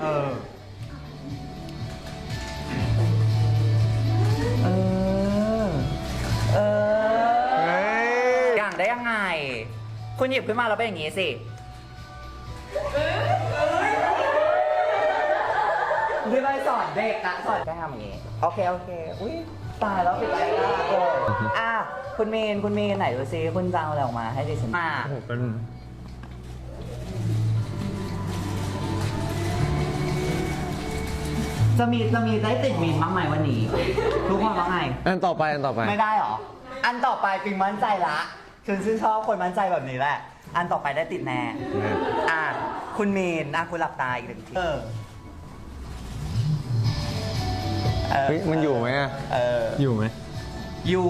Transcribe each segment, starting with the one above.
เออ เออ เออเฮ้ยอย่างได้ยังไง คุณหยิบขึ้นมาแล้วเป็นอย่างนี้สิคือไปสอนเด็กอะสอนแก้ทำอย่างนี้ โอเค โอเค อุ้ยตายแล้วปิดใจละเอออะ คุณเมน คุณเมนไหนดูซิ คุณจะเอาอะไรออกมาให้ดิฉันมาโอ้โหเป็น จะมีจะมีได้ติดมีนบ้างไหมวันนี้ ทุกคนว่าไง อันต่อไปอันต่อไปไม่ได้หรอ อันต่อไปปิงมั่นใจละฉันชื่นชอบคนมั่นใจแบบนี้แหละ อันต่อไปได้ติดแน่ อะ คุณมีนอะคุณหลับตาอีกหนึ่งทีเออเออเฮ้ยมันอยู่ไหมอะเออ อยู่ไหมอยู่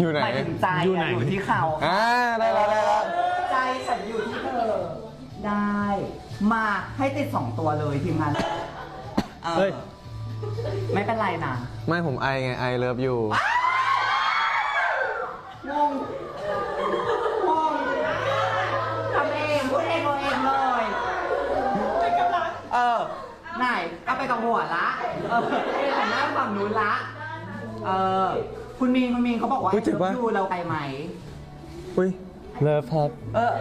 อยู่ไหน หมายถึงใจอยู่ไหนอะอยู่ที่เขาอ่าได้แล้วได้แล้วใจฉันอยู่ที่เธอ ได้ มาให้ติดสองตัวเลยทีมงานเออเฮ้ย ไม่เป็นไรนะไม่ผมไอไงไอเลิฟอยู่ งงงงทำเองพูดเองเอาเองเลยเออไหนเอาไปกับหัวละเออไปหันหน้าฝั่งนู้นละเออคุณมีนคุณมีนเขาบอกว่าอุ๊ยเจ็บปะดูเราไปไหม อุ้ยเลิฟครับเออ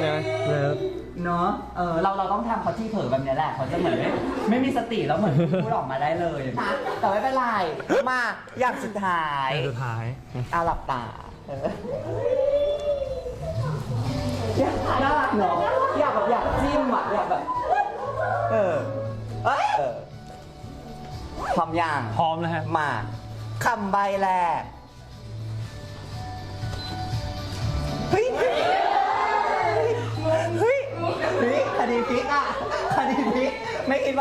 เนี่ยเลิฟ เนาะเออเราเราต้องทำเขาที่เผลอแบบเนี้ยแหละเขาจะเหมือนไม่ไม่มีสติแล้วเหมือนพูดออกมาได้เลยนะแต่ไม่เป็นไรมาอย่างสุดท้ายอย่างสุดท้าย อาหลับตาเออน่ารักเนาะอยากแบบอยากจิ้มอะอยากแบบเออเอ้ยเออพร้อมยังพร้อมนะฮะมาคำใบแรก